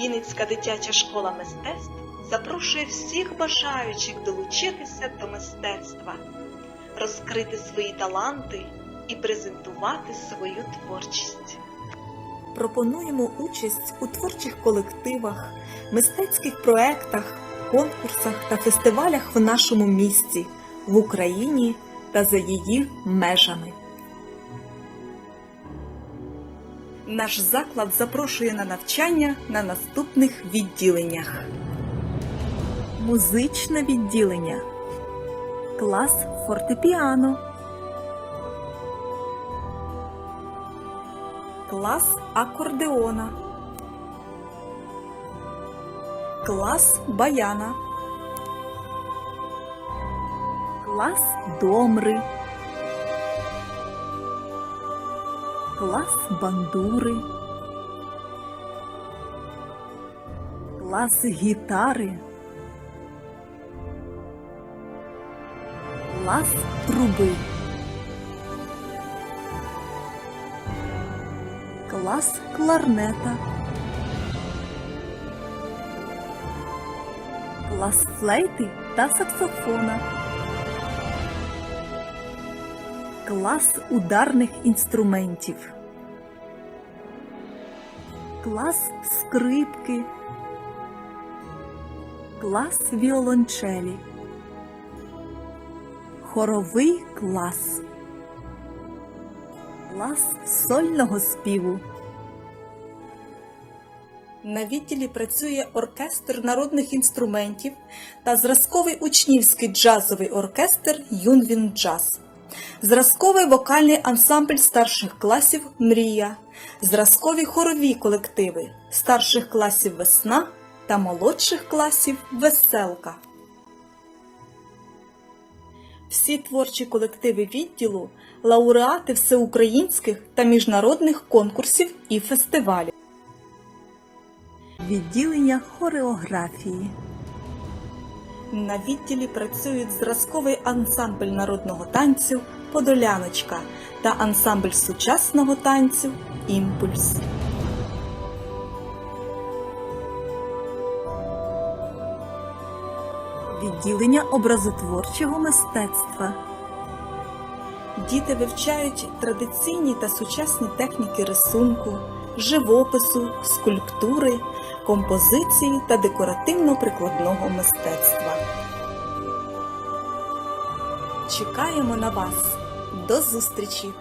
Вінницька дитяча школа мистецтв запрошує всіх бажаючих долучитися до мистецтва, розкрити свої таланти і презентувати свою творчість. Пропонуємо участь у творчих колективах, мистецьких проєктах, конкурсах та фестивалях в нашому місті, в Україні та за її межами. Наш заклад запрошує на навчання на наступних відділеннях. Музичне відділення. Клас фортепіано. Клас акордеона. Клас баяна. Клас домри. Клас бандури. Клас гітари. Клас труби. Клас кларнета. Клас флейти та саксофона. Клас ударних інструментів. Клас скрипки. Клас віолончелі. Хоровий клас. Клас сольного співу. На відділі працює оркестр народних інструментів та зразковий учнівський джазовий оркестр Юнвін Джаз. Зразковий вокальний ансамбль старших класів Мрія, зразкові хорові колективи старших класів Весна та молодших класів Веселка. Всі творчі колективи відділу лауреати всеукраїнських та міжнародних конкурсів і фестивалів. Відділення хореографії. На відділі працюють зразковий ансамбль народного танцю Подоляночка та ансамбль сучасного танцю Імпульс. Відділення образотворчого мистецтва. Діти вивчають традиційні та сучасні техніки рисунку, живопису, скульптури, композиції та декоративно-прикладного мистецтва. Чекаємо на вас. До зустрічі!